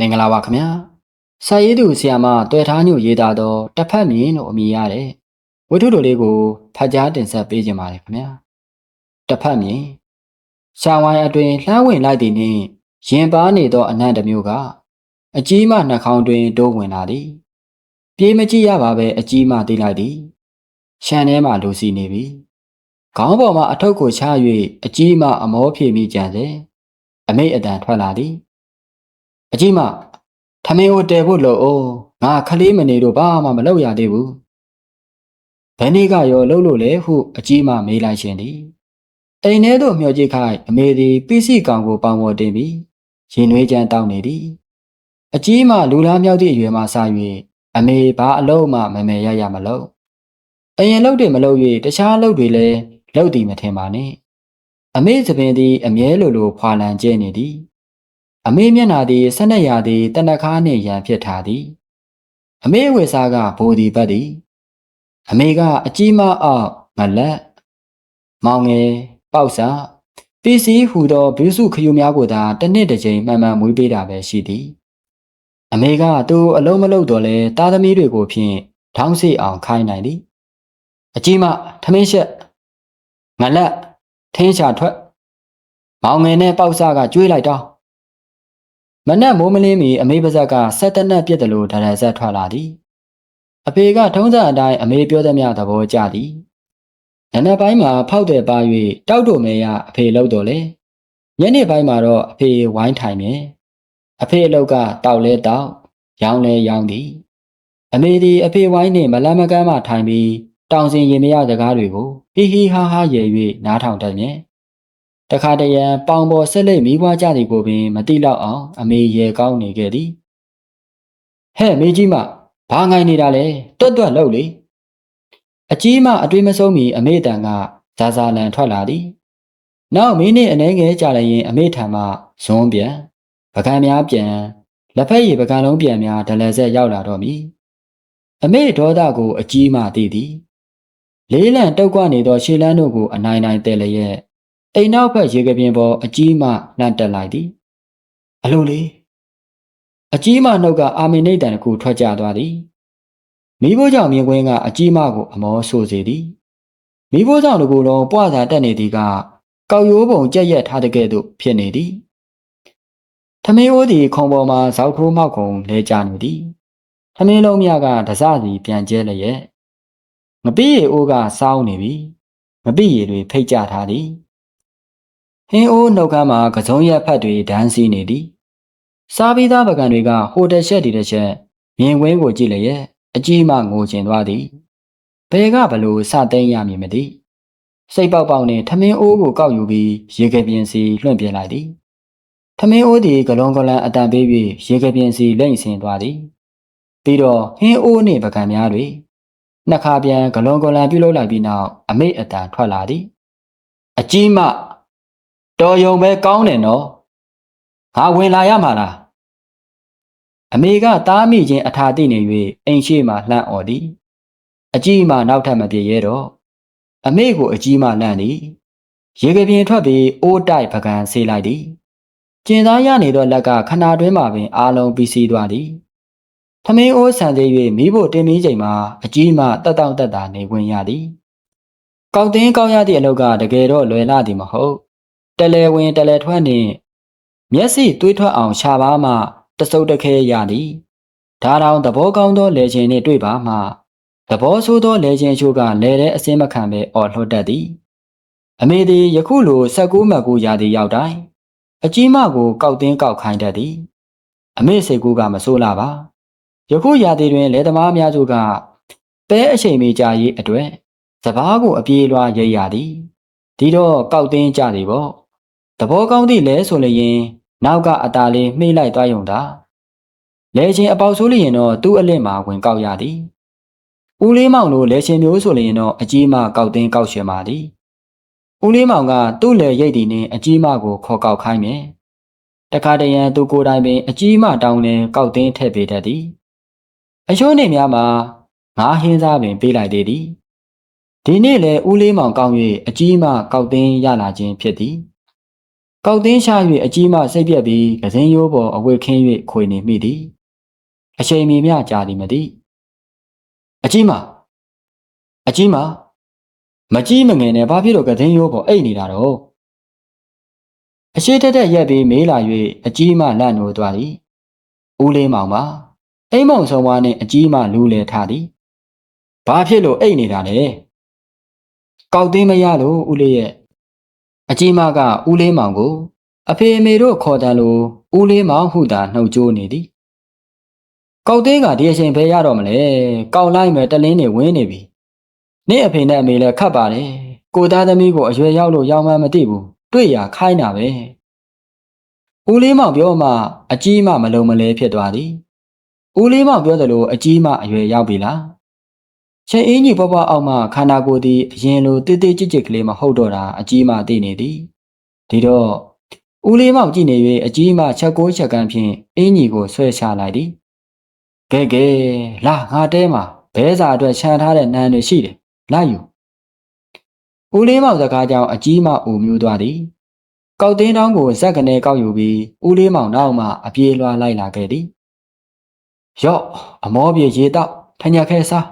မင်္ဂလာပါခင်ဗျာစာရေးသူဆရာမတွေ့ထားညို့ရေးသားသောတစ်ဖက်မြင်လို့အမည်ရတဲ့ဝိထုတို့လေးကိုဖတ်ကြားတင်ဆက်ပေးခြင်းပါတယ်ခင်ဗျာတစ်ဖက်မြင်ရှာဝိုင်းအတွင်လှမ်းဝင်လိုက်သည်နှင့်ရင်ပါနေသောအနံ့တစ်မျိုးကအကြီးမှနှာခေါင်းတွင်တိုးဝင်လာသည်ပြေးမကြည့်ရပါပဲအကြီးမှသိလိုက်သည်ရှန်ထဲမှလူစီနေပြီခေါင်းပေါ်မှအထုပ်ကိုချ၍အကြီးမှအမောဖြေမိကြံစေအမိတ်အတန်ထွက်လာသည် အကြီးမထမင်းကိုတဲဖို့လို့အိုးငါခလေးမနေတော့ဘာမှမလုပ်ရသေးဘူးဘယ်နေ့ကရောလှုပ်လို့လဲဟုအကြီးမမေးလိုက်ရှင်သည်အိမ်ထဲသို့မျှော်ကြည့်ခိုင်းအမေသည်ပစ္စည်းကောင်ကိုပေါင်ပေါ်တင်ပြီးရင်နွေးချမ်းတောင်းနေသည်အကြီးမလူလားမြောက်သည့်အရွယ်မှစ၍အမေဘာအလုံးမှမမယ်ရရမလို့အရင်လှုပ်တယ်မလုပ်၍တခြားလှုပ်တွေလည်းလှုပ်သည်မထင်ပါနဲ့အမေသပင်သည်အမြဲလိုလိုဖွာလန်ကျဲနေသည် အမေမျက်နာသည်ဆက်နှစ်ရာသည်တနခါနှင့်ရန်ဖြစ်ထားသည်အမေဝေစာကဘိုဒီပတ်သည်အမေကအကြီးမအောင်ငလက်မောင်ငယ်ပေါက်စာပစ္စည်းဟူသောဘုစုခယူများကိုသာတစ်နှစ်တစ်ကြိမ်မှန်မှန်မွေးပေးတာပဲရှိသည်အမေကသူအလုံးမလုံးတော့လဲတာသမီတွေကိုဖြင့်ထောင်းစီအောင်ခိုင်းနိုင်သည်အကြီးမထမင်းရှက်ငလက်ထင်းချထွက်မောင်ငယ်နဲ့ပေါက်စာကကျွေးလိုက်တော့ မနက်မိုးမလင်းမီအမေပါဇက်ကဆက်တနက်ပြစ်တယ်လို့ဒါရဆက်ထွက်လာသည်အဖေကထုံးစံအတိုင်းအမေပြောသည်များသဘောကျသည်နနက်ပိုင်းမှာဖောက်တယ်ပါ၍တောက်တော်မဲရအဖေလောက်တော်လေညနေပိုင်းမှာတော့အဖေဝိုင်းထိုင်မယ်အဖေအလောက်ကတောက်လဲတောက်ရောင်းလဲရောင်းသည်အမေသည်အဖေဝိုင်းနှင့်မလမကမ်းမှထိုင်ပြီးတောင်စင်ရင်မရစကားတွေကိုဟီဟီဟာဟာရဲ၍နားထောင်တတ်မြဲ တခါတရံပေါင်ပေါ်ဆက်လက်မိဘွားကြသည်ကိုပင်မတိလောက်အောင် အမေရေကောင်းနေခဲ့သည်ဟဲ့မေကြီးမဘာငိုင်းနေတာလဲတွတ်တွတ်လှုပ်လေအကြီးမအတွေးမဆုံးမီအမေတန်ကဇာဇာလန်ထွက်လာသည်နောက်မင်းနဲ့အနေငယ်ကြလိုက်ရင်အမေထံမှဇွန်းပြန်ပကံများပြန်လက်ဖက်ရည်ပကံလုံးပြန်များဒလဆက်ရောက်လာတော့မည်အမေဒေါသကိုအကြီးမသိသည်လေးလံတုတ်ကွနေသောရှေလန်းတို့ကိုအနိုင်နိုင်တဲလျက် အိမ်နောက်ဘက်ရေကပြင်းပေါ်အကြီးမှနှံ့တက်လိုက်သည်အလိုလေးအကြီးမှနှုတ်ကအာမင်နေတန်တစ်ခုထွက်ကြသွားသည်မိဖို့ကြောင့်မြင်ကွင်းကအကြီးမှကိုအမောဆိုစေသည်မိဖို့ကြောင့်တကူလုံးပွားစာတက်နေသည်ကကောက်ရိုးပုံကြက်ရက်ထားတဲ့ကဲ့သို့ဖြစ်နေသည်ထမင်းအိုးသည်ခုံပေါ်မှာဇောက်ထိုးမောက်ခုံလဲကျနေသည်ထမင်းလုံးမြကဒစစီပြန်ကျဲလျက်ငပိရီအိုးကစောင်းနေပြီငပိရီတွေဖိတ်ကြထားသည် ဟင်းအိုးနှုတ်ခမ်းမှာကစုံရက်ဖက်တွေဒန်းစီနေသည်စားပြီးသားပကံတွေကဟိုတက်ချက်ဒီတက်ချက်မြင်ကွင်းကိုကြည့်လျက်အကြီးမှငိုကျင်သွားသည်ဘယ်ကဘလို့စသိမ်းရမည်မသိစိတ်ပေါက်ပေါက်နဲ့ထမင်းအိုးကိုကောက်ယူပြီးရေကပြင်းစီလွှင့်ပြလိုက်သည်ထမင်းအိုးသည်ဂလုံးဂလန်အတန်ပေး၍ရေကပြင်းစီလိမ့်ဆင်သွားသည်ပြီးတော့ဟင်းအိုးနှင့်ပကံများတွေနှစ်ခါပြန်ဂလုံးဂလန်ပြုတ်လုပ်လိုက်ပြီးနောက်အမိတ်အတန်ထွက်လာသည်အကြီးမှ တော်ယုံပဲကောင်းတယ်နော်ငါဝင်လာရမှာလားအမေကသားမိချင်းအထာသိနေ၍အိမ်ရှိမှလှမ်းអော်သည်အကြီးမှနောက်ထပ်မပြေရဲတော့အမေကိုအကြီးမှလှမ်းသည်ရေကပြင်းထွက်ပြီးအိုးတိုက်ပကံဆေးလိုက်သည်ကျင်သားရနေသောလက်ကခနာတွင်းမှာပင်အာလုံးပြီးစီးသွားသည်ထမင်းအိုးဆန်သေး၍မိဖို့တင်မင်းချိန်မှာအကြီးမှတက်တောင့်တက်တာနေဝင်ရသည်ကောက်တင်းကောက်ရသည့်အလုပ်ကတကယ်တော့လွယ်လာသည်မဟုတ် တလဲဝင်တလဲထွက်နှင့်မျက်စိတွေးထွက်အောင်ရှာပါမှတစုပ်တခဲရသည်ဒါတောင်သဘောကောင်းသောလေခြင်းနှင့်တွေ့ပါမှသဘောဆိုးသောလေခြင်းချို့ကလဲတဲ့အစင်းမခံပဲအော်လှော့တတ်သည်အမေသည်ယခုလိုဆက်ကူးမကူရာသည်ရောက်တိုင်းအကြီးမကိုကောက်တင်းကောက်ခိုင်းတတ်သည်အမေစိတ်ကူးကမဆိုးလာပါယခုရာသီတွင်လေသမားများစုကပဲအချိန်မီကြာရေးအတွက်စပားကိုအပြေးလွှားရိပ်ရသည်ဒီတော့ကောက်တင်းကြသည်ပေါ့ သဘောကောင်းသည့်လဲဆိုလျင်နောက်ကအตาလေးမှိတ်လိုက်သွားယုံတာလဲချင်းအပေါက်ဆိုးလျင်တော့သူ့အလင့်မှာဝင်ကောက်ရသည်ဦးလေးမောင်လိုလဲချင်းမျိုးဆိုလျင်တော့အကြီးမကောက်တင်းကောက်ရှင်ပါသည်ဦးလေးမောင်ကသူ့လေရိတ်တီနှင့်အကြီးမကိုခေါ်ကောက်ခိုင်းမယ်တခါတရံသူကိုယ်တိုင်ပင်အကြီးမတောင်းလင်ကောက်တင်းထည့်ပေးတတ်သည်အချို့နေများမှာငါးဟင်းစားပင်ပေးလိုက်သေးသည်ဒီနေ့လေဦးလေးမောင်ကောင်း၍အကြီးမကောက်တင်းရလာခြင်းဖြစ်သည် ကောက်တင်းရှာ၍အကြီးမှစိတ်ပြက်ပြီးကစင်းရိုးပေါ်အဝတ်ခင်း၍ခွေနေမိသည်အချိန်မီမျှကြာသည်မသိအကြီးမအကြီးမမကြီးမငယ်နဲ့ဘာဖြစ်လို့ကစင်းရိုးပေါ်အိတ်နေတာတော့အရှိတက်တက်ရက်ပြီးမေးလာ၍အကြီးမလန့်နိုးသွားသည်ဦးလေးမောင်ပါအိမ်မောင်ဆောင်ဝါနှင့်အကြီးမလူးလဲထားသည်ဘာဖြစ်လို့အိတ်နေတာလဲကောက်တင်းမရလို့ဦးလေးရဲ့ အကြီးမကဦးလေးမောင်ကို အဖေအမေတို့ခေါ်တယ်လို့ဦးလေးမောင်ဟုသာနှုတ်ကြိုးနေသည်ကောက်တင်းကဒီအချိန်ပဲရတော့မလဲကောက်လိုက်မယ်တလင်းနေဝင်းနေပြီနေ့အဖေနဲ့အမေလည်းခတ်ပါတယ်ကိုသားသမီးကိုအရွယ်ရောက်လို့ရောက်မှမသိဘူးတွေ့ရခိုင်းတာပဲဦးလေးမောင်ပြောမှအကြီးမမလုံမလဲဖြစ်သွားသည်ဦးလေးမောင်ပြောသလိုအကြီးမအရွယ်ရောက်ပြီလား ချင်းအင်းကြီးဘဘအောက်မှခန္ဓာကိုယ်သည်အရင်လိုတိတိကျကျကလေးမဟုတ်တော့တာအကြီးမသိနေသည်ဒီတော့ဦးလေးမောင်ကြည့်နေ၍အကြီးမချက်ကိုးချက်ကန်းဖြင့်အင်းကြီးကိုဆွဲချလိုက်သည်ကဲကဲလာငါတဲမှာဘဲစာအတွက်ခြံထားတဲ့နန်းတွေရှိတယ်လာယူဦးလေးမောင်စကားကြောင့်အကြီးမအူမျိုးသွားသည်ကောက်တင်းတောင်းကိုဇက်ကနေကောက်ယူပြီးဦးလေးမောင်နောက်မှအပြေးလွှားလိုက်လာခဲ့သည်ရော့အမောပြေရေတော့ထညက်ခဲစား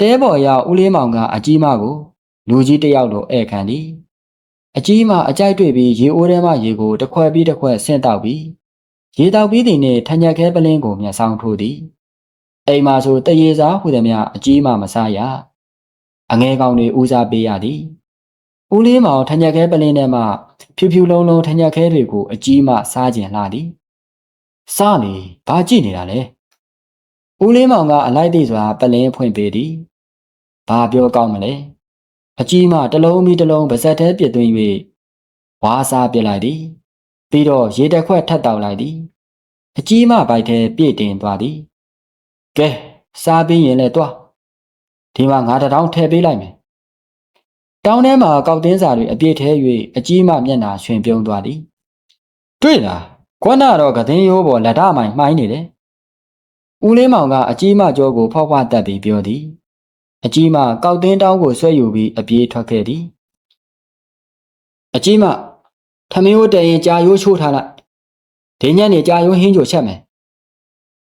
တဲပေါ်ရောက်ဦးလေးမောင်ကအကြီးမကိုလူကြီးတယောက်လိုဧည့်ခံသည်အကြီးမအကြိုက်တွေ့ပြီးရေအိုးထဲမှရေကိုတစ်ခွက်ပြီးတစ်ခွက်ဆင့်တောက်ပြီးရေတောက်ပြီးသည်နှင့်ထညက်ခဲပလင်းကိုမျက်ဆောင်ထိုးသည်အိမ်မှာဆိုတရေစားဟူသည်များအကြီးမမစားရအငဲကောင်တွေဦးစားပေးရသည်ဦးလေးမောင်ထညက်ခဲပလင်းထဲမှဖြူဖြူလုံးလုံးထညက်ခဲတွေကိုအကြီးမစားကျင်လာသည်စားနေဘာကြည့်နေတာလဲဦးလေးမောင်ကအလိုက်သိစွာပလင်းဖွင့်ပေးသည် ဘာပြောကောင်းမလဲအကြီးမတစ်လုံးပြီးတစ်လုံးပါဇက်သေးပြစ်သွင်း၍ဝါးစားပြစ်လိုက်သည်ပြီးတော့ရေတစ်ခွက်ထပ်တောက်လိုက်သည်အကြီးမပိုက်ထဲပြည့်တင်သွားသည်ကဲစားပြီးရင်လည်းတွားဒီမှာငါတထောင်ထည့်ပေးလိုက်မယ်တောင်းထဲမှာကောက်တင်းစာတွေအပြည့်ထဲ၍အကြီးမမျက်နာရွှင်ပြုံးသွားသည်တွေ့လားခွန်းတော့ကသင်းရိုးပေါ်လက်ထမိုင်မှိုင်းနေတယ်ဦးလေးမောင်ကအကြီးမကြောကိုဖောက်ဖွားတက်ပြီးပြောသည် အကြီးမကောက်တင်းတောင်းကိုဆွဲယူပြီးအပြေးထွက်ခဲ့သည်အကြီးမထမင်းကိုတရင်ကြာရိုးချိုးထားလိုက်ဒီညနေကြာရိုးဟင်းကြိုချက်မယ်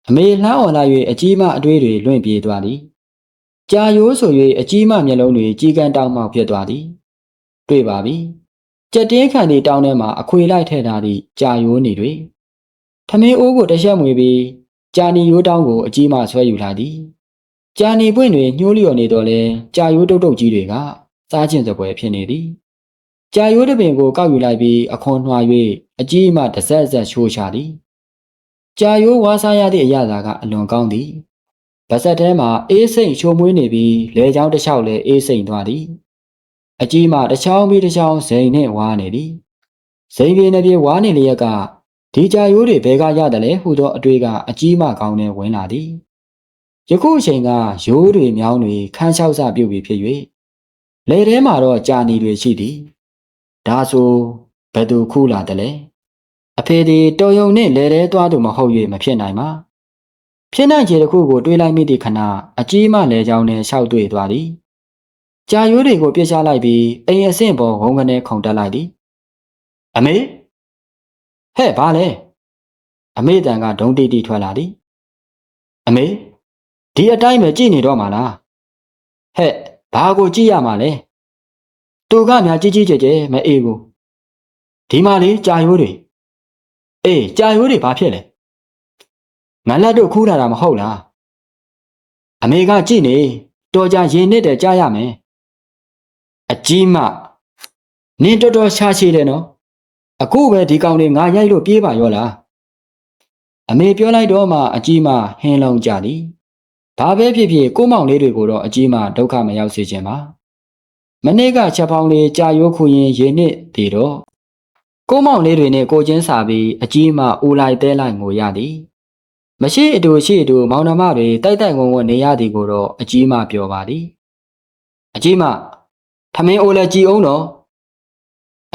အမေလှမ်းអော်လာ၍အကြီးမအတွေးတွေလွင့်ပြေးသွားသည်ကြာရိုးဆို၍အကြီးမမျက်လုံးတွေကြီးကန်းတောင်းမှဖြစ်သွားသည်တွေ့ပါပြီကြက်တင်းခံဒီတောင်းထဲမှာအခွေလိုက်ထည့်ထားသည့်ကြာရိုးနေတွေထမင်းအိုးကိုတရက်မွေပြီးကြာနီရိုးတောင်းကိုအကြီးမဆွဲယူလာသည် ကြာနေပွင့်တွေညှိုးလျော်နေတော့လဲကြာရိုးတုတ်တုတ်ကြီးတွေကစားကျင်စပွဲဖြစ်နေသည်ကြာရိုးတပင်ကိုကောက်ယူလိုက်ပြီးအခွန်နှွာ၍အကြီးမှတစ်ဆက်ဆက်ရှိုးချသည်ကြာရိုးဝါစားရသည့်အရာသာကအလွန်ကောင်းသည်ဗဆက်ထဲမှာအေးစိမ့်ချိုမွေးနေပြီးလဲချောင်းတစ်လျှောက်လည်းအေးစိမ့်သွားသည်အကြီးမှတစ်ချောင်းပြီးတစ်ချောင်းဇိန်နှင့်ဝါနေသည်ဇိန်ပြေနေပြေဝါနေလျက်ကဒီကြာရိုးတွေဘဲကရတယ်လဲဟူသောအတွေ့ကအကြီးမှကောင်းနေဝင်လာသည် ယခုအချိန်ကရိုးတွေမြောင်းတွေခန်းလျှောက်စပြုတ်ပြီးဖြစ်၍လေထဲမှာတော့ကြာနီတွေရှိသည်ဒါဆိုဘယ်သူခုလာတယ်လဲအဖေဒီတော်ယုံနဲ့လေထဲသွားသူမဟုတ်၍မဖြစ်နိုင်ပါဖြစ်နိုင်ခြေတစ်ခုကိုတွေးလိုက်မိသည့်ခဏအကြီးမှလေချောင်းနဲ့ရှောက်တွေ့သွားသည်ကြာရိုးတွေကိုပြစ်ချလိုက်ပြီးအိမ်အဆင့်ပေါ်ဝုန်းကနေခုန်တက်လိုက်သည်အမေဟဲ့ဘာလဲအမေတန်ကဒုံတိတိထွက်လာသည်အမေ ဒီအတိုင်းပဲကြည့်နေတော့မှာလားဟဲ့ဘာကိုကြည့်ရမှာလဲသူကများကြီးကြီးကျယ်ကျယ်မအေးဘူးဒီမှာလေကြာရိုးတွေအေးကြာရိုးတွေဘာဖြစ်လဲငါလက်တို့ခူးလာတာမဟုတ်လားအမေကကြည့်နေတော်ကြရင်နစ်တယ်ကြားရမယ်အကြီးမနင်းတော်တော်ရှားရှိတယ်နော်အခုပဲဒီကောင်လေးငါရိုက်လို့ပြေးပါရောလားအမေပြောလိုက်တော့မှအကြီးမဟင်းလုံးကြသည် ဘာပဲဖြစ်ဖြစ်ကိုမောင်လေးတွေကိုတော့အကြီးမဒုက္ခမရောက်စေခြင်းပါမနေ့ကချက်ပေါင်းလေးကြာရိုးခုရင်ရေနှစ်တည်တော့ကိုမောင်လေးတွေနဲ့ကိုချင်းစာပြီးအကြီးမဦးလိုက်တဲလိုက်ငိုရသည်မရှိအတူရှိအတူမောင်နှမတွေတိုက်တိုက်ဝုံဝုံနေရသည်ကိုတော့အကြီးမပြောပါသည်အကြီးမထမင်းအိုးလည်းကြည်အောင်တော့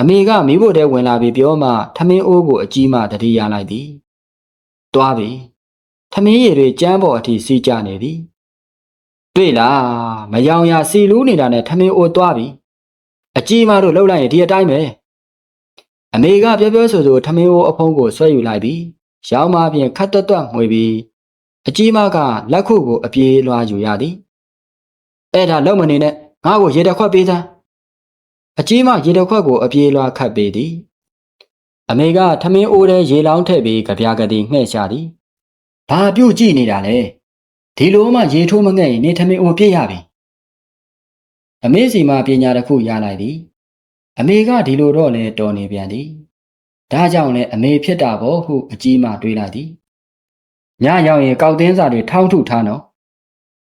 အမေကမိဖို့တဲ့ဝင်လာပြီးပြောမှထမင်းအိုးကိုအကြီးမတတိရလိုက်သည်တွားပြီ ထမင်းရည်တွေကျမ်းပေါ်အထိစီးကြနေသည်တွေ့လားမယောင်ရစီလူးနေတာနဲ့ထမင်းအိုးတွားပြီအကြီးမတို့လှုပ်လိုက်ရင်ဒီအတိုင်းပဲအမေကပြောပြောဆိုဆိုထမင်းအိုးအဖုံးကိုဆွဲယူလိုက်ပြီးရောင်းမပြင်ခတ်တွတ်တွတ်ငွေပြီးအကြီးမကလက်ခုပ်ကိုအပြေးလွှားယူရသည်အဲ့ဒါလုံးမနေနဲ့ငါ့ကိုရေတစ်ခွက်ပေးစမ်းအကြီးမရေတစ်ခွက်ကိုအပြေးလွှားခတ်ပေးသည်အမေကထမင်းအိုးထဲရေလောင်းထည့်ပြီးကြပြာကတိငှဲ့ရှာသည် ဘာပြုတ်ကြည့်နေတာလဲဒီလိုမှရေထိုးမငှဲ့ရင်နေထမင်းအိုးပြည့်ရပြီအမေစီမှာပညာတစ်ခုရလိုက်သည်အမေကဒီလိုတော့လဲတော်နေပြန်သည်ဒါကြောင့်လဲအမေဖြစ်တာပေါ့ဟုအကြီးမှတွေးလိုက်သည်ညရောက်ရင်ကောက်တင်းစာတွေထောင်းထုထားနော်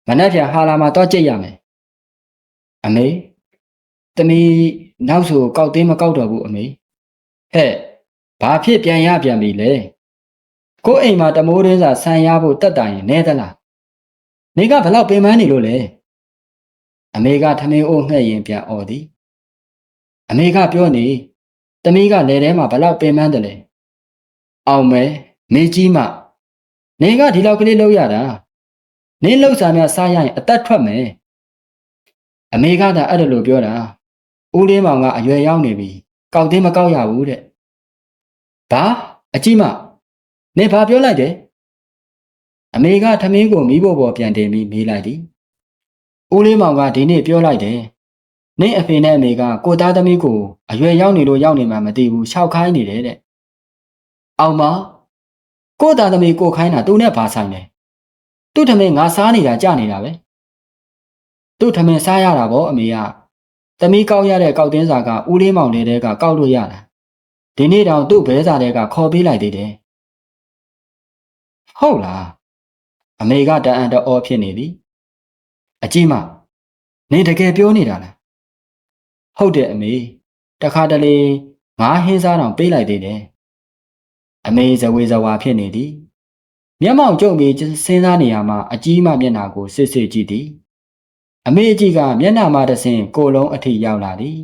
မနှက်ဖြန်ဟာလာမှာတော့ကြိတ်ရမယ်အမေတမီနောက်ဆိုကောက်တင်းမကောက်တော့ဘူးအမေဟဲ့ဘာဖြစ်ပြန်ရပြန်ပြီလဲ ကို့အိမ်မှာတမိုးရင်းစာဆန်ရဖို့တက်တိုင်ရင်နဲသလားနေကဘလောက်ပင်ပန်းနေလို့လဲအမေကထမင်းအိုးငှဲ့ရင်ပြန်អော်သည်အမေကပြောနေတမီးကလေထဲမှာဘလောက်ပင်ပန်းတယ်လဲအောင်မဲမေကြီးမနေကဒီလောက်ကလေးလောက်ရတာနင်းလောက်စားများစားရရင်အသက်ထွက်မယ်အမေကသာအဲ့ဒါလိုပြောတာဦးလေးမောင်ကအရွယ်ရောက်နေပြီကောက်တင်းမကောက်ရဘူးတဲ့ဘာအကြီးမ နေဘာပြောလိုက်တယ်အမေကထမင်းကိုမိဖို့ပေါ်ပြန်တင်ပြီးမေးလိုက်သည်ဦးလေးမောင်ကဒီနေ့ပြောလိုက်တယ်နင့်အဖေနဲ့အမေကကိုသားသမီးကိုအရွယ်ရောက်နေလို့ရောက်နေမှမသိဘူးရှောက်ခိုင်းနေတယ်တဲ့အောင်မကိုသားသမီးကိုခိုင်းတာသူနဲ့ဘာဆိုင်လဲသူ့ထမင်းငါစားနေတာကြနေတာပဲသူ့ထမင်းစားရတာဗောအမေကသမီးကောက်ရတဲ့ကောက်တင်းစာကဦးလေးမောင်လေးတဲကကောက်လို့ရတာဒီနေ့တောင်သူ့ဘဲစာတဲကခေါ်ပေးလိုက်သေးတယ် ဟုတ်လားအမေကတန်အံတအောဖြစ်နေပြီအကြီးမနေတကယ်ပြောနေတာလားဟုတ်တယ်အမေတခါတလေငါဟင်းစားတောင်ပေးလိုက်သေးတယ်အမေဇဝေဇဝါဖြစ်နေသည်မျက်မှောင်ကျုပ်ပြီးစဉ်းစားနေရမှာအကြီးမမျက်နာကိုစစ်စစ်ကြည့်သည်အမေအကြီးကမျက်နှာမှာတဆင်ကိုယ်လုံးအထိရောက်လာသည်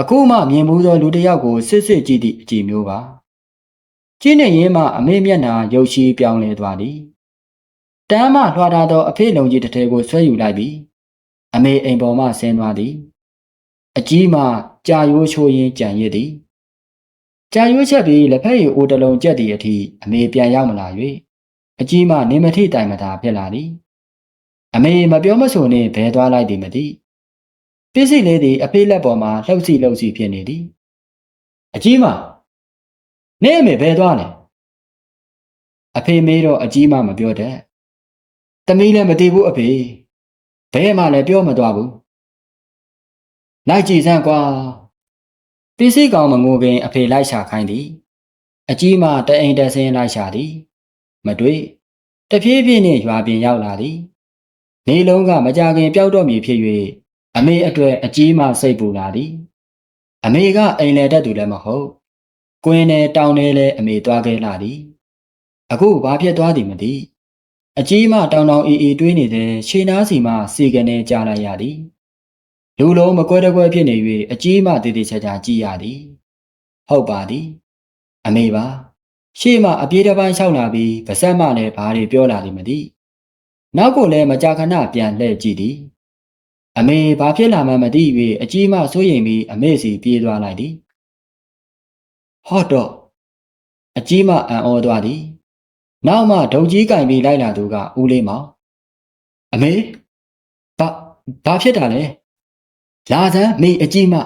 အခုမှမြင်မှုသောလူတစ်ယောက်ကိုစစ်စစ်ကြည့်သည့်အကြည့်မျိုးပါ ကြည့်နေရင်မှအမေမျက်နှာရုပ်ရှိပြောင်းလဲသွားသည်တမ်းမှလွှာထားသောအဖေလုံးကြီးတစ်ထည်ကိုဆွဲယူလိုက်ပြီးအမေအိမ်ပေါ်မှဆင်းသွားသည်အကြီးမှကြာရိုးချိုးရင်းကြံရစ်သည်ကြာရိုးချက်ပြီးလက်ဖက်ရည်အိုးတစ်လုံးကျက်သည့်အထိအမေပြန်ရောက်မလာ၍အကြီးမှနေမထိတိုင်မသာဖြစ်လာသည်အမေမပြောမဆိုနှင့်ဘဲသွားလိုက်သည်မသိပစ္စည်းလေးသည်အဖေးလက်ပေါ်မှာလှုပ်စီလှုပ်စီဖြစ်နေသည်အကြီးမ နေအမေဘဲသွားလဲအဖေမေးတော့အကြီးမမပြောတတ်တမီးလည်းမသိဘူးအဖေဘဲမှလည်းပြောမသွားဘူးလိုက်ကြည့်စမ်းကွာပစ္စည်းကောင်မငိုပင်အဖေလိုက်ရှာခိုင်းသည်အကြီးမတအိမ်တဆင်းလိုက်ရှာသည် မတွေ့တဖြည်းဖြည်းနှင့်ရွာပြင်ရောက်လာသည်နေလုံးကမကြခင်ပျောက်တော့မည်ဖြစ်၍အမေအတွက်အကြီးမှစိတ်ပူလာသည် အမေကအိမ်လဲတတ်သူလည်းမဟုတ် ကွင်းနဲ့တောင်ထဲလဲအမေသွားခဲ့လာသည်အခုဘာဖြစ်သွားသည်မသိအကြီးမှတောင်တောင်အေးအေးတွေးနေတဲ့ရှေနားစီမှစီကနေကြားလိုက်ရသည်လူလုံးမကွဲတကွဲဖြစ်နေ၍အကြီးမှတည်တည်ချာချာကြည့်ရသည်ဟုတ်ပါသည် အမေပါရှေ့မှအပြေးတစ်ပိုင်းလျှောက်လာပြီးဗစက်မှလည်းဘာတွေပြောလာသည်မသိနောက်ကိုလည်းမကြာခဏပြန်လှည့်ကြည့်သည်အမေဘာဖြစ်လာမှမသိ၍အကြီးမှစိုးရိမ်ပြီးအမေစီပြေးသွားလိုက်သည် ဟော့တော့အကြီးမှအံ့ဩသွားသည်နောက်မှဒုံကြီးကင်ပြီးလိုက်လာသူကဦးလေးမောင်အမေဘာဘာဖြစ်တာလဲလာစမ်းမိအကြီးမှ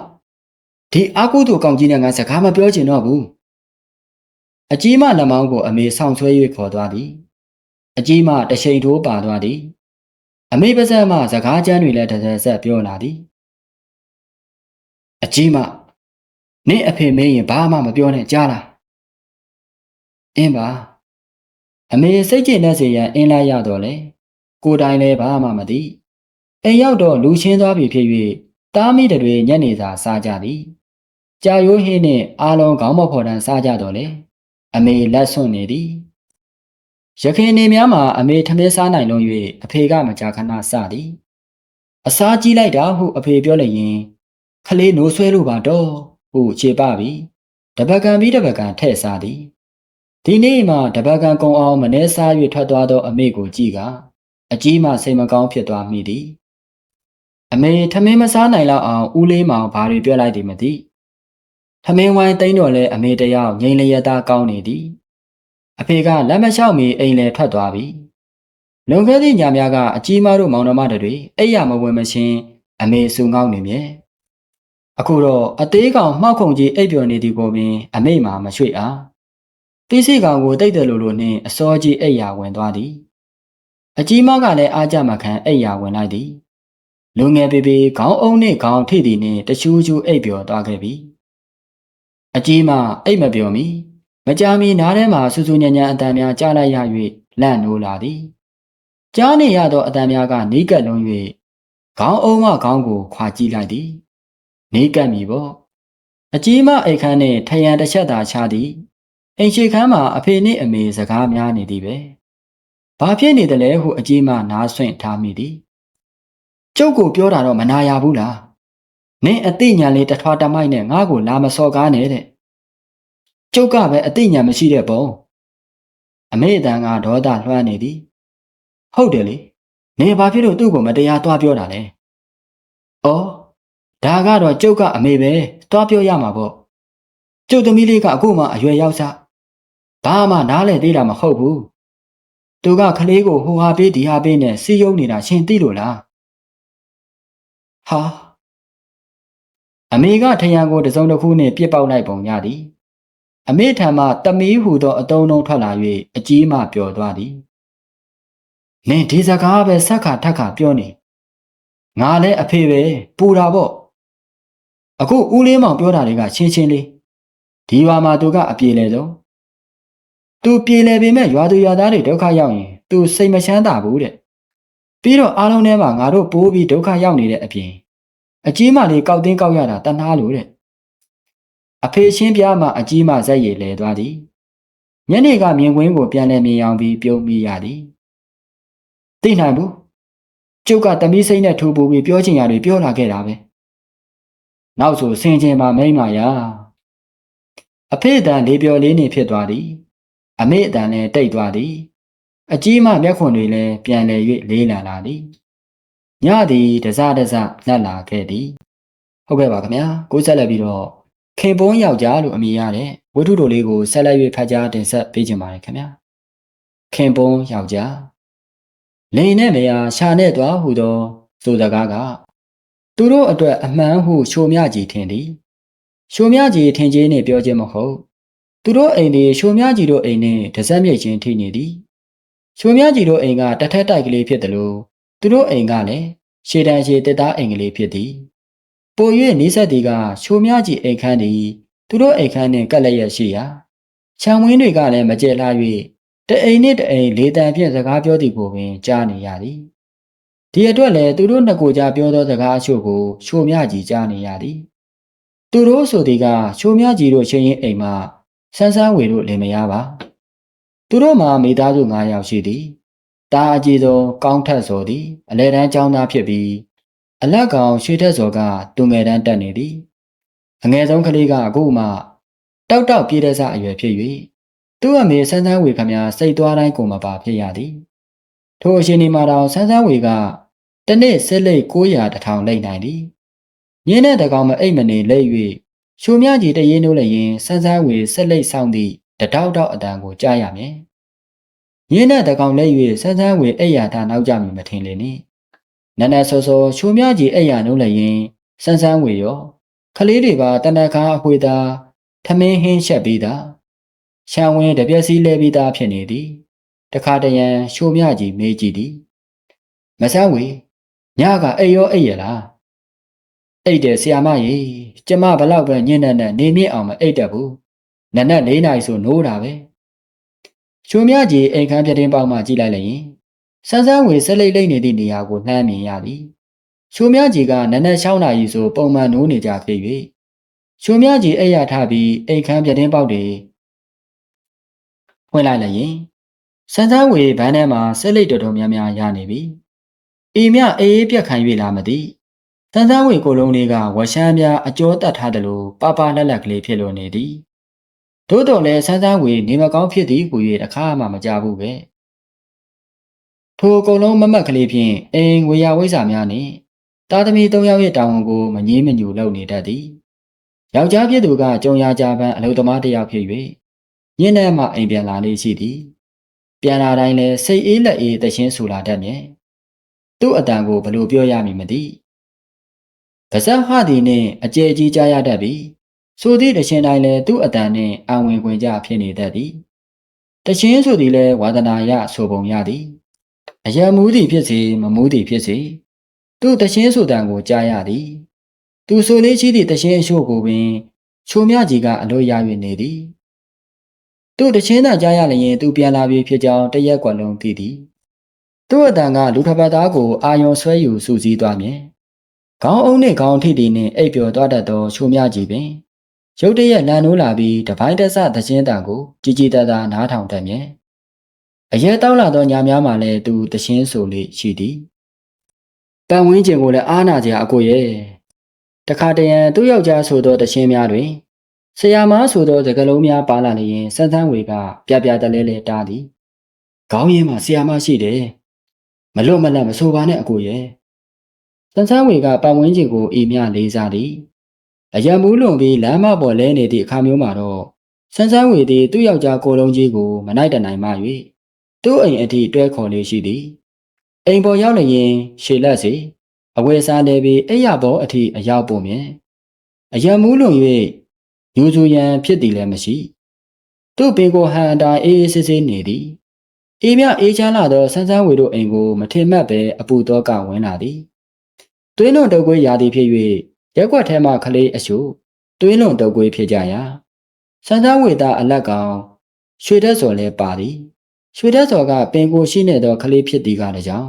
ဒီအာကုသူကောင်ကြီးနဲ့ငါစကားမပြောချင်တော့ဘူးအကြီးမလက်မောင်းကိုအမေဆောင်ဆွဲ၍ခေါ်သွားသည်အကြီးမတရှိန်ထိုးပါသွားသည်အမေပါဇက်မှစကားချမ်းတွေလည်းတစ်ဆက်ဆက်ပြောလာသည်အကြီးမ နင့်အဖေမင်းရင်ဘာမှမပြောနဲ့ကြားလားအင်းပါအမေစိတ်ကျဉ်တဲ့စေရန်အင်းလိုက်ရတော့လေကိုတိုင်လည်းဘာမှမသိအိမ်ရောက်တော့လူချင်းသွားပြီဖြစ်၍တားမိတွေညနေစာစားကြသည်ကြာရိုးဟင်းနှင့်အားလုံးခေါင်းမဖော်တန်းစားကြတော့လေအမေလက်ဆွန့်နေသည်ရခင်နေများမှာအမေထမင်းစားနိုင်လုံး၍အဖေကမကြာခဏစသည်အစားကြီးလိုက်တာဟုအဖေပြောလိုက်ရင်ခလေးနိုးဆွဲလို့ပါတော့ ဟုခြေပပြီတပတ်ကန်ပြီးတပတ်ကန်ထဲ့စားသည်ဒီနေ့မှတပတ်ကန်ကုံအောင်မနှဲစား၍ထွက်သွားသောအမေကိုကြည့်ကအကြီးမှစိတ်မကောင်းဖြစ်သွားမိသည်အမေထမင်းမစားနိုင်လောက်အောင်ဦးလေးမောင်ဘာတွေပြောလိုက်သည်မသိထမင်းဝိုင်းသိမ့်တော့လဲအမေတယောက်ငိန်လျက်သားကောင်းနေသည်အဖေကလက်မလျှောက်မီအိမ်လဲထွက်သွားပြီလွန်ခဲ့သည့်ညများကအကြီးမားတို့မောင်နှမတွေအိပ်ရမဝင်မချင်းအမေစုငောင်းနေမြဲ အခုတော့အသေးကောင်မှောက်ခုံကြီးအိပ်ပျော်နေသည်ကိုပင် အမေမှမရွှေ့အားတိစီကောင်ကိုတိတ်တယ်လို့လို့နှင့်အစောကြီးအိပ်ရဝင်သွားသည်အကြီးမားကလည်းအားကြမခံအိပ်ရဝင်လိုက်သည်လူငယ်ပေပေခေါင်းအုံးနှင့်ခေါင်းထိသည်နှင့်တချူးချူးအိပ်ပျော်သွားခဲ့ပြီအကြီးမအိပ်မပျော်မီမကြာမီနားထဲမှာဆူဆူညံ့ညံ့အတန်များကြားလိုက်ရ၍လန့်နိုးလာသည်ကြားနေရသောအတန်များကနီးကပ်လုံး၍ခေါင်းအုံးမှခေါင်းကိုခွာကြည့်လိုက်သည် နီးကပ်မီပေါ့အကြီးမအိတ်ခမ်းနှင့်ထရန်တစ်ချက်သာချသည်အိမ်ရှိခမ်းမှာအဖေနှင့်အမေစကားများနေသည်ပဲဘာဖြစ်နေတယ်လဲဟုအကြီးမနားဆွင့်ထားမိသည်ကျုပ်ကိုပြောတာတော့မနာရဘူးလားနင်းအသိဉာဏ်လေးတထွားတမိုက်နဲ့ငါ့ကိုလာမစော်ကားနဲ့တဲ့ကျုပ်ကပဲအသိဉာဏ်မရှိတဲ့ပုံအမေအတန်ကဒေါသလွှမ်းနေသည်ဟုတ်တယ်လေနေဘာဖြစ်လို့သူ့ကိုမတရားသွားပြောတာလဲအော် ဒါကတော့ကျုပ်ကအမေပဲသွားပြောရမှာပေါ့ကျုပ်သမီးလေးကအခုမှအရွယ်ရောက်စားဘာမှနားလဲသေးတာမဟုတ်ဘူးသူကကလေးကိုဟိုဟာပေးဒီဟာပေးနဲ့စီးယုံနေတာရှင်သိလို့လားဟာအမေကထရန်ကိုတစုံတစ်ခုနှင့်ပြစ်ပေါက်လိုက်ပုံရသည်အမေထံမှတမီးဟူသောအတုံးလုံးထွက်လာ၍အကြီးမှပျော်သွားသည်နင်ဒီစကားပဲဆက်ခါထက်ခါပြောနေငါလည်းအဖေပဲပူတာပေါ့ အခုဦးလေးမောင်ပြောတာတွေကချင်းချင်းလေးဒီဘာမှာသူကအပြေလေဆုံးသူပြေလေပေမဲ့ရွာသူရွာသားတွေဒုက္ခရောက်ရင်သူစိတ်မချမ်းသာဘူးတဲ့ပြီးတော့အားလုံးထဲမှာငါတို့ပိုးပြီးဒုက္ခရောက်နေတဲ့အပြင်အကြီးမလေးကောက်တင်းကောက်ရတာတနာလို့တဲ့အဖေချင်းပြားမှအကြီးမဇက်ရည်လဲသွားသည်ညနေကမြင်ကွင်းကိုပြန်လဲမြင်အောင်ပြီးပြုံးမိရသည်သိနိုင်ဘူးကျုပ်ကတမီးစိမ့်နဲ့ထိုးပူပြီးပြောချင်ရတွေပြောလာခဲ့တာပဲ နောက်ဆိုဆင်ကျင်ပါမိမ့်ပါရာအဖေအတန်လေးပြောလေးနေဖြစ်သွားသည်အမေအတန်လည်းတိတ်သွားသည်အကြီးမမျက်ခွန်တွေလည်းပြန်လဲ၍လေးလံလာသည်ညသည်တစတစနှက်လာခဲ့သည်ဟုတ်ကဲ့ပါခင်ဗျာကိုဆက်လက်ပြီးတော့ခင်ပွန်းယောက်ျားလို့အမည်ရတဲ့ဝတ္ထုတော်လေးကိုဆက်လက်၍ဖတ်ကြားတင်ဆက်ပေးခြင်းပါတယ်ခင်ဗျာခင်ပွန်းယောက်ျားလိန်နဲ့မယားရှာနဲ့သွားဟူသောဆိုစကားက သူတို့အတွက်အမှန်ဟုရှိုမြကြီးထင်သည်ရှိုမြကြီးထင်ခြင်းနဲ့ပြောခြင်းမဟုတ်သူတို့အိမ်တွေရှိုမြကြီးတို့အိမ်နဲ့တစက်မြိတ်ချင်းထိနေသည်ရှိုမြကြီးတို့အိမ်ကတထက်တိုက်ကလေးဖြစ်တယ်လို့သူတို့အိမ်ကလည်းရှေတန်းရှေတက်သားအိမ်ကလေးဖြစ်သည်ပို၍နီးစပ်သည်ကရှိုမြကြီးအိမ်ခန်းသည်သူတို့အိမ်ခန်းနှင့်ကပ်လျက်ရှိရာခြံဝင်းတွေကလည်းမကျက်လာ၍တအိမ်နှင့်တအိမ်လေတံဖြင့်စကားပြောသည်ကိုပင်ကြားနေရသည် ဒီအတွက်လည်းသူတို့နှစ်ကိုကြားပြောသောစကားအချို့ကိုရှိုမြကြီးကြားနေရသည်သူတို့ဆိုသည်ကရှိုမြကြီးတို့ချင်းရင်အိမ်မှဆန်းဆန်းဝေတို့လင်မယားပါသူတို့မှာမိသားစု9ယောက်ရှိသည်တာအကြီးဆုံးကောင်းထက်စော်သည်အလဲတန်းကျောင်းသားဖြစ်ပြီးအလက်ကောင်ရွှေထက်စော်ကသူငယ်တန်းတက်နေသည်အငယ်ဆုံးကလေးကအခုမှတောက်တောက်ပြေးတဲ့စအရွယ်ဖြစ်၍သူ့အမေဆန်းဆန်းဝေခမစိတ်သွားတိုင်းကုန်မပါဖြစ်ရသည် ထိုအရှင်ဒီမှာတောင်ဆန်းဆန်းဝေကတနေ့စစ်လိတ်900တထောင်လိမ့်နိုင်သည်ညင်းတဲ့တကောင်မအိတ်မနေလိမ့်၍ရှုံမြကြီးတရင်နိုးလည်းရင်ဆန်းဆန်းဝေစစ်လိတ်ဆောင်သည့်တတောက်တောက်အတန်ကိုကြားရမည်ညင်းတဲ့တကောင်လိမ့်၍ဆန်းဆန်းဝေအိယာထားနောက်ကြမည်မထင်လေနှင့်နနဆောဆောရှုံမြကြီးအိယာနိုးလည်းရင်ဆန်းဆန်းဝေရောခလေးတွေပါတနခါအခွေသာထမင်းဟင်းချက်ပြီးသားရှံဝင်းတပြက်စီလဲပြီးသားဖြစ်နေသည် တခါတရံရှိုမြကြီးမေးကြည့်သည်မဆန်းဝေညကအိပ်ရောအိပ်ရလားအိပ်တယ်ဆရာမကြီးကျမဘလောက်ပဲညင်တဲ့နဲ့နေမြင့်အောင်မအိပ်တတ်ဘူးနနက်၄နာရီဆိုနိုးတာပဲရှိုမြကြီးအိမ်ခန်းပြတင်းပေါက်မှကြည့်လိုက်လိုက်ရင်ဆန်းဆန်းဝေဆက်လိတ်လိတ်နေသည့်နေရာကိုနှမ်းမြင်ရသည်ရှိုမြကြီးကနနက်6နာရီဆိုပုံမှန်နိုးနေကြဖြစ်၍ရှိုမြကြီးအိပ်ရထပြီးအိမ်ခန်းပြတင်းပေါက်တွေဖွင့်လိုက်လိုက်ရင် စန်းစန်းဝေဘန်းထဲမှာဆက်လိတ်တော်တော်များများရနေပြီ။အိမ်မြအေးအေးပြက်ခံ၍လာမသိ။စန်းစန်းဝေကိုလုံးလေးကဝရှမ်းများအကျော်တက်ထားတယ်လို့ပပလက်လက်ကလေးဖြစ်လို့နေသည်။သို့တော်လည်းစန်းစန်းဝေနေမကောင်းဖြစ်သည်ကို၍တခါမှမကြဘူးပဲ။ထိုကုံလုံးမမက်ကလေးဖြင့်အိမ်ဝေယဝိဇ္ဇာများနှင့်တာသမီ၃ယောက်ရဲ့တာဝန်ကိုမငြင်းမညူလုပ်နေတတ်သည်ယောက်ျားဖြစ်သူကကြုံရကြပန်းအလုသမားတစ်ယောက်ဖြစ်၍ညနေမှအိမ်ပြန်လာနေရှိသည် ပြန်လာတိုင်းလဲစိတ်အေးလက်အေးတခြင်းဆူလာတတ်မြဲသူ့အတန်ကိုဘလို့ပြောရမည်မသိပါဇက်ဟသည်နှင့်အကျယ်ကြီးကြားရတတ်ပြီးဆိုသည့်တခြင်းတိုင်းလဲသူ့အတန်နှင့်အဝင်ခွင်ကြဖြစ်နေတတ်သည်တခြင်းဆိုသည်လဲဝါဒနာယဆိုပုံရသည်အယံမူးသည်ဖြစ်စေမမူးသည်ဖြစ်စေသူ့တခြင်းဆိုတန်ကိုကြားရသည်သူဆိုလေးရှိသည့်တခြင်းအရှို့ကိုပင်ချိုမြကြီးကအလို့ရ၍နေသည် သူ့တခြင်းသာကြားရလျင်သူပြန်လာပြီဖြစ်ကြောင်းတရက်ကွက်လုံးသိသည်သူ့အတန်ကလူထပတ်သားကိုအာယုံဆွဲယူစူးစီးသွားမြင်ခေါင်းအုံးနှင့်ခေါင်းထိတီနှင့်အိပ်ပျော်သွားတတ်သောချိုမြကြီးပင်ရုတ်တရက်လန်နိုးလာပြီးတပိုင်းတဆတခြင်းတန်ကိုကြည်ကြည်တသာနားထောင်တတ်မြင်အရဲတောင်းလာသောညာများမှလည်းသူတခြင်းဆိုလေးရှိသည်တန်ဝင်းကျင်ကိုလည်းအားနာကြအကိုရဲ့တခါတရံသူ့ယောက်ျားဆိုသောတခြင်းများတွင် ဆရာမဆိုသောစကလုံးများပါလာလျင်စန်းစန်းဝေကပြပြတလဲလဲတားသည်ခေါင်းရင်းမှာဆရာမရှိတယ်မလွတ်မလပ်မဆိုပါနဲ့အကိုရဲ့စန်းစန်းဝေကပတ်ဝန်းကျင်ကိုအိမ်မြလေးစားသည်အရံမူးလွန်ပြီးလမ်းမပေါ်လဲနေသည့်အခါမျိုးမှာတော့စန်းစန်းဝေသည်သူ့ယောက်ျားကိုလုံးကြီးကိုမနိုင်တနိုင်မှ၍သူ့အိမ်အထိတွဲခေါ်လေးရှိသည်အိမ်ပေါ်ရောက်လျင်ရှေလက်စီအဝယ်စားလဲပြီးအိယာဘောအထိအရောက်ပုံမြင်အယံမူးလွန်၍ ယူစုရန်ဖြစ်သည်လည်းမရှိသူ့ပင်ကိုဟန်အတိုင်းအေးအေးဆေးဆေးနေသည်အေးမြအေးချမ်းလာသောဆန်းဆန်းဝေတို့အိမ်ကိုမထင်မှတ်ပဲအပူတော့ကဝင်လာသည်သွေးလွန်တုပ်ကွေးရာသီဖြစ်၍ရက်ွက်ထဲမှကလေးအရှုသွေးလွန်တုပ်ကွေးဖြစ်ကြရာဆန်းဆန်းဝေသားအလက်ကောင်ရွှေတက်စော်လဲပါသည်ရွှေတက်စော်ကပင်ကိုရှိနေသောကလေးဖြစ်သည်ကတကြောင်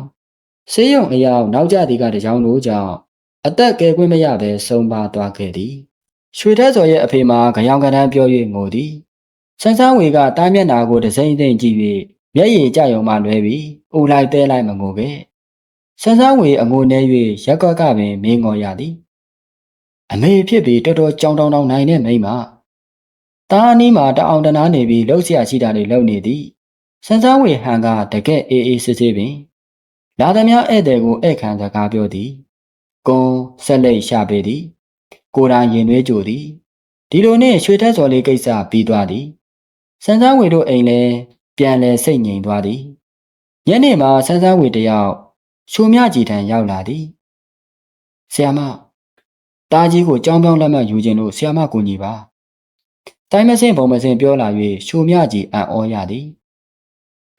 ဆေးရုံအယောက်နောက်ကျသည်ကတကြောင်တို့ကြောင့်အသက်ကယ်ခွင့်မရဘဲဆုံးပါသွားခဲ့သည် ရွှေတက်စော်ရဲ့အဖေမှာကြောင်ကတန်းပြော၍ငိုသည်ဆန်းဆန်းဝေကတားမျက်နာကိုတစိမ့်သိမ့်ကြည့်၍မျက်ရည်ကြယုံမှလွဲပြီးအိုလိုက်တဲလိုက်မငိုခဲ့ဆန်းဆန်းဝေအငိုနေ၍ရက်ကွက်ကပင်မင်းငော်ရသည်အမေဖြစ်ပြီးတော်တော်ကြောင်တောင်တောင်နိုင်တဲ့မိန်းမတားအနီးမှာတအောင်တနာနေပြီးလှုပ်ရှားရှိတာတွေလုပ်နေသည်စန်းစန်းဝေဟန်ကတကက်အေးအေးဆေးဆေးပင်လာသမျှဧည့်သည်ကိုဧည့်ခံစကားပြောသည်ကွန်ဆက်လက်ရှာပေသည် ကိုရာရင်နှွေးကြိုသည်ဒီလိုနဲ့ရွှေထက်စော်လေးကိစ္စပြီးသွားသည်စန်းစန်းဝေတို့အိမ်လည်းပြန်လဲစိတ်ငြိမ်သွားသည်ညနေမှာစန်းစန်းဝေတယောက်ရှုံမြကြည်ထံရောက်လာသည်ဆီယမတားကြီးကိုကြောင်းပြောင်းလက်မှတ်ယူခြင်းလို့ဆီယမကူညီပါတိုင်းမစင်ပုံမစင်ပြောလာ၍ရှုံမြကြီးအံ့ဩရသည်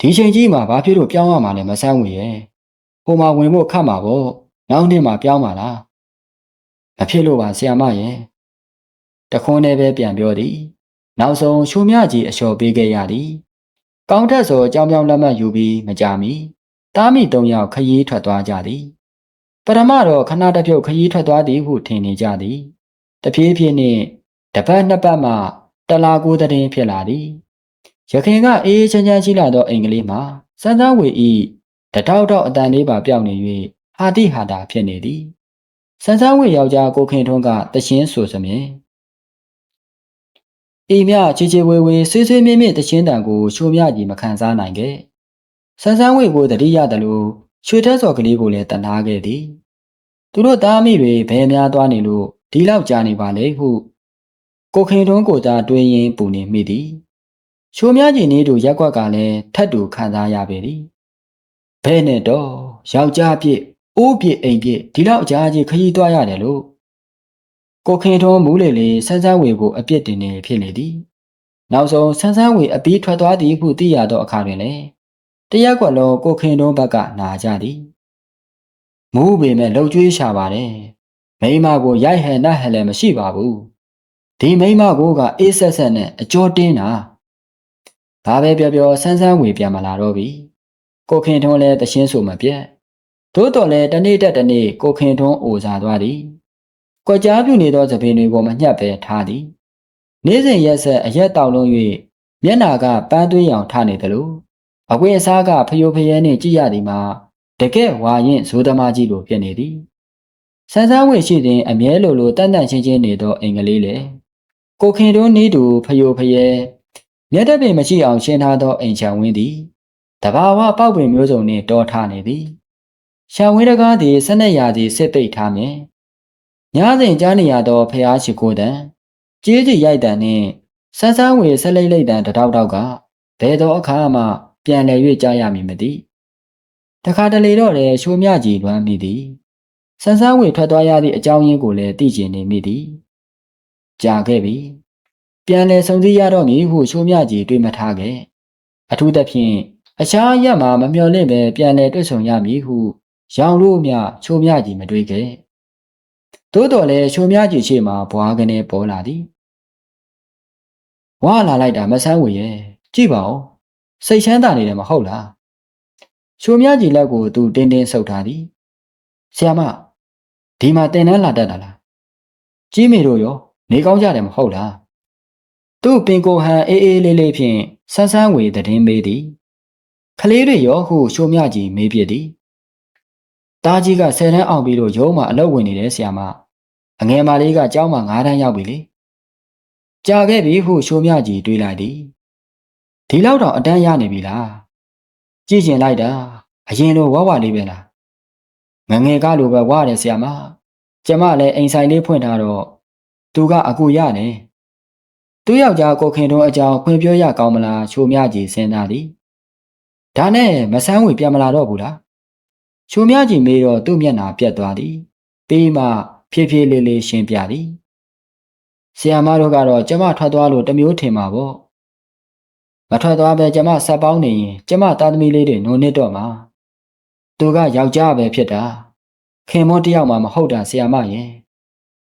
ဒီချိန်ကြီးမှာဘာဖြစ်လို့ပြောင်းရမှာလဲမဆန်းဝေရဲ့ဟိုမှာဝင်ဖို့ခတ်မှာပေါ့နောက်နေ့မှာပြောင်းပါလား မဖြစ်လို့ပါဆီယမရဲ့တခွန်းနဲ့ပဲပြန်ပြောသည် နောက်ဆုံးရှုံမြကြီးအလျှော်ပေးခဲ့ရသည်ကောင်းထက်ဆိုအကြောင်းပြောင်းလက်မှတ်ယူပြီးမကြမီတားမိသုံးယောက်ခရီးထွက်သွားကြသည်ပထမတော့ခဏတစ်ဖြုတ်ခရီးထွက်သွားသည်ဟုထင်နေကြသည်တဖြည်းဖြည်းနှင့်တစ်ပတ်နှစ်ပတ်မှတလာကိုတည်ဖြစ်လာသည်ရခင်ကအေးချမ်းချမ်းရှိလာသောအိမ်ကလေးမှာစန်းစန်းဝေဤတထောက်ထောက်အတန်လေးပါပြောင်းနေ၍ဟာတိဟာတာဖြစ်နေသည် စန်းစန်းဝေယောက်ျားကိုခင်ထွန်းကတရှင်းဆိုစမြင်အိမ်မြချေချေဝေဝေဆွေးဆွေးမြင့်မြင့်တရှင်းတန်ကိုရှိုးမြကြီးမခံစားနိုင်ခဲ့စန်းစန်းဝေကိုတတိရတယ်လို့ရွှေထက်စော်ကလေးကိုလည်းတနာခဲ့သည်သူတို့သားမိတွေဘယ်များသွားနေလို့ဒီလောက်ကြာနေပါလေဟုကိုခင်ထွန်းကိုသာတွေးရင်းပူနေမိသည်ချိုးများကြီးနေသူရက်ွက်ကလည်းထတ်တူခံစားရပေသည်ဘဲနဲ့တော့ယောက်ျားပြစ် အိုးပြစ်အိမ်ပြစ်ဒီလောက်အကြာကြီးခရီးသွားရတယ်လို့ကိုခင်ထွန်းမူးလေလေဆန်းဆန်းဝေကိုအပြစ်တင်နေဖြစ်လေသည်နောက်ဆုံးဆန်းဆန်းဝေအပီးထွက်သွားသည်ဟုသိရသောအခါတွင်လည်းတရက်ကွက်လုံးကိုခင်တွန်းဘက်ကနာကြသည်မူးပေမဲ့လှုပ်ကြွေးရှာပါတယ်မိမကိုရိုက်ဟန်နဟန်လည်းမရှိပါဘူးဒီမိမကိုကအေးဆက်ဆက်နဲ့အကျော်တင်းတာဘာပဲပြောပြောဆန်းဆန်းဝေပြန်မလာတော့ပြီကိုခင်ထွန်းလည်းတရှင်းဆိုမပြတ် သို့တော်လည်းတနေ့တက်တနေ့ကိုခင်ထွန်းအိုစားသွားသည်ကွက်ကြားပြူနေသောသပင်တွေကိုမညှက်ပဲထားသည်နေ့စဉ်ရက်ဆက်အရက်တောက်လုံး၍မျက်နာကပန်းသွေးရောင်ထနေသလိုအဝိအစားကဖျို့ဖျဲနှင့်ကြည့်ရသည်မှာတကယ်ဝါရင်ဇိုးသမားကြီးလိုဖြစ်နေသည်ဆန်းဆန်းဝေရှိသည်အမြဲလိုလိုတန်တန်ချင်းချင်းနေသောအိမ်ကလေးလေကိုခင်တို့နီးတူဖျို့ဖျဲမျက်တပင်မရှိအောင်ရှင်းထားသောအိမ်ချံဝင်းသည်တဘာဝပေါက်ပင်မျိုးစုံနှင့်တောထားနေသည် ရှံဝင်းတကားသည်ဆက်နက်ရာသည်စစ်ပိတ်ထားမြင်ညစဉ်ကြားနေရသောဖျားရှိခိုးတံကြေးကြီးရိုက်တန်နဲ့ဆန်းဆန်းဝေဆက်လိမ့်လိမ့်တန်တတောက်တောက်ကဘယ်တော့အခါမှပြန်လည်၍ကြားရမည်မသိတခါတလေတော့လည်းရှိုးမြကြီးလွမ်းမိသည်ဆန်းဆန်းဝေထွက်သွားရသည့်အကြောင်းရင်းကိုလည်းသိကျင်နေမိသည်ကြာခဲ့ပြီပြန်လည်ဆုံစည်းရတော့မည်ဟုရှိုးမြကြီးတွေးမထားခဲ့အထူးသဖြင့်အခြားရက်မှာမမျှော်လင့်ပဲပြန်လည်တွေ့ဆုံရမည်ဟု ရောင်လို့မြချိုးမြကြီးမတွေးခဲ့သို့တော်လည်းချိုးမြကြီးရှေ့မှာဘွားကနေပေါ်လာသည်ဝါလာလိုက်တာမဆန်းဝေရဲ့ကြည့်ပါဦးစိတ်ချမ်းသာနေတယ်မဟုတ်လားချိုမြကြီးလက်ကိုသူတင်းတင်းဆုပ်ထားသည်ဆရာမဒီမှာတင်တန်းလာတတ်တာလားကြီးမေတို့ရောနေကောင်းကြတယ်မဟုတ်လားသူ့ပင်ကိုဟန်အေးအေးလေးလေးဖြင့်ဆန်းဆန်းဝေသတင်းမေးသည်ကလေးတွေရောဟုချိုမြကြီးမေးပြသည် တားကြီးကဆယ်တန်းအောင်ပြီလို့ရုံးမှာအလုပ်ဝင်နေတဲ့ဆရာမအငယ်မလေးကကျောင်းမှာ9တန်းရောက်ပြီလေကြာခဲ့ပြီဟုချိုမြကြီးတွေးလိုက်သည်ဒီလောက်တော့အတန်းရနေပြီလားကြည့်ကျင်လိုက်တာအရင်လိုဝဝလေးပဲလားငငယ်ကလိုပဲဝရတယ်ဆရာမကျမလည်းအိမ်ဆိုင်လေးဖွင့်ထားတော့သူကအကူရတယ်သူယောက်ျားကိုခင်တို့အကြောင်းဖွင့်ပြောရကောင်းမလားချိုမြကြီးစဉ်းစားသည်ဒါနဲ့မဆန်းဝေပြန်မလာတော့ဘူးလား ချိုမြကြီးမေးတော့သူ့မျက်နှာပြက်သွားသည်ပြီးမှဖြည်းဖြည်းလေးလေးရှင်းပြသည်ဆီယာမတို့ကတော့ကျမထွက်သွားလို့တမျိုးထင်မှာပေါ့မထွက်သွားပဲကျမဆက်ပေါင်းနေရင်ကျမသားသမီးလေးတွေနိုးနစ်တော့မှာသူကယောက်ျားပဲဖြစ်တာခင်မောတယောက်မှမဟုတ်တာဆီယာမရဲ့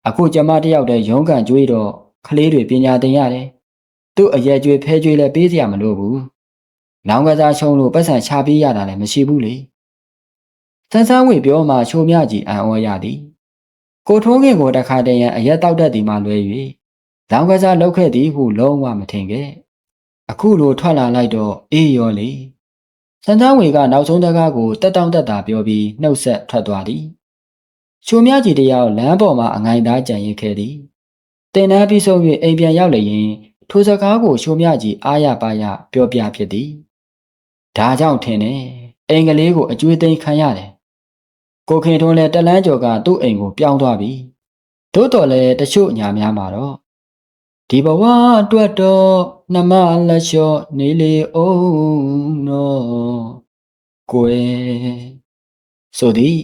အခုကျမတယောက်တည်းရုန်းကန်ကြွေးတော့ကလေးတွေပညာသင်ရတယ်သူ့အရက်ကြွေးဖဲကြွေးလည်းပေးစရာမလိုဘူးလောင်ကစားချုံလို့ပတ်စံချပေးရတာလည်းမရှိဘူးလေ စန်းစန်းဝေပြောမှချိုမြကြီးအံ့ဩရသည်ကိုထုံးခင်ကိုတခါတည်းရန်အရက်တောက်တတ်သည်မှလွဲ၍လောင်ကစားလောက်ခဲ့သည်ဟုလုံးဝမထင်ခဲ့အခုလိုထွက်လာလိုက်တော့အေးရောလေစန်းစန်းဝေကနောက်ဆုံးတကားကိုတက်တောင့်တက်တာပြောပြီးနှုတ်ဆက်ထွက်သွားသည်ချိုမြကြီးတယောက်လမ်းပေါ်မှာအငိုင်သားကြံရစ်ခဲ့သည်တင်နှန်းပြီးဆုံး၍အိမ်ပြန်ရောက်လျင်ထိုစကားကိုချိုမြကြီးအားရပါရပြောပြဖြစ်သည်ဒါကြောင့်ထင်တယ်အိမ်ကလေးကိုအကျွေးသိမ်းခံရတယ် ကိုခင်ထွန်းလည်းတလန်းကျော်ကသူ့အိမ်ကိုပြောင်းသွားပြီသို့တော်လည်းတချို့ညာများမှာတော့ဒီဘဝအတွက်တော့နှမလက်လျှော့နေလေအောင်နော်ကိုယ်ဆိုသည်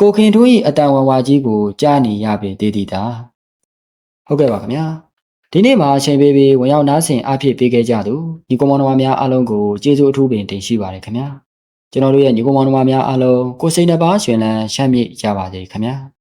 ကိုခင်ထွန်း၏အတန်ဝဝကြီးကိုကြားနေရပေသေးသည်တာဟုတ်ကဲ့ပါခင်ဗျာဒီနေ့မှာအချိန်ပေးပြီးဝင်ရောက်နားဆင်အားဖြည့်ပေးခဲ့ကြသူညီကောင်မောင်နှမများအားလုံးကိုကျေးဇူးအထူးပင်တင်ရှိပါတယ်ခင်ဗျာ ကျွန်တော်တို့ရဲ့ညီကောင်မောင်နှမများအားလုံးကိုစိတ်နှပါရှင်လန်းရှမ်းမြေ့ကြပါစေခင်ဗျာ